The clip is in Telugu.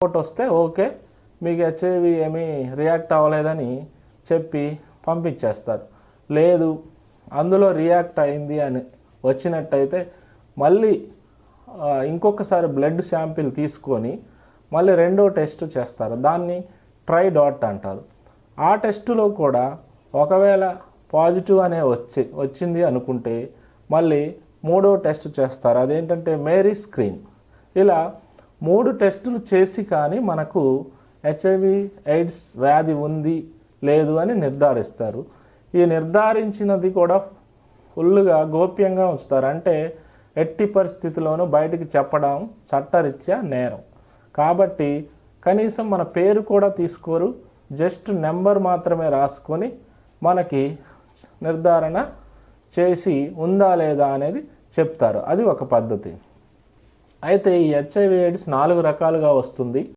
రిపోర్ట్ వస్తే ఓకే మీకు హెచ్ఐవి ఏమీ రియాక్ట్ అవ్వలేదని చెప్పి పంపించేస్తారు. లేదు అందులో రియాక్ట్ అయింది అని వచ్చినట్టయితే మళ్ళీ ఇంకొకసారి బ్లడ్ శాంపిల్ తీసుకొని మళ్ళీ రెండో టెస్ట్ చేస్తారు. దాన్ని ట్రై డాట్ అంటారు. ఆ టెస్టులో కూడా ఒకవేళ పాజిటివ్ అనే వచ్చి వచ్చింది అనుకుంటే మళ్ళీ మూడో టెస్ట్ చేస్తారు. అదేంటంటే మేరీ స్క్రీన్. ఇలా మూడు టెస్టులు చేసి కానీ మనకు హెచ్ఐవి ఎయిడ్స్ వ్యాధి ఉంది లేదు అని నిర్ధారిస్తారు. ఈ నిర్ధారించినది కూడా ఫుల్గా గోప్యంగా ఉంచుతారు. అంటే ఎట్టి పరిస్థితిలోనూ బయటికి చెప్పడం చట్టరీత్యా నేరం. కాబట్టి కనీసం మన పేరు కూడా తీసుకోరు. జస్ట్ నెంబర్ మాత్రమే రాసుకొని మనకి నిర్ధారణ చేసి ఉందా లేదా అనేది చెప్తారు. అది ఒక పద్ధతి. అయితే ఈ హెచ్ఐవి ఎయిడ్స్ నాలుగు రకాలుగా వస్తుంది.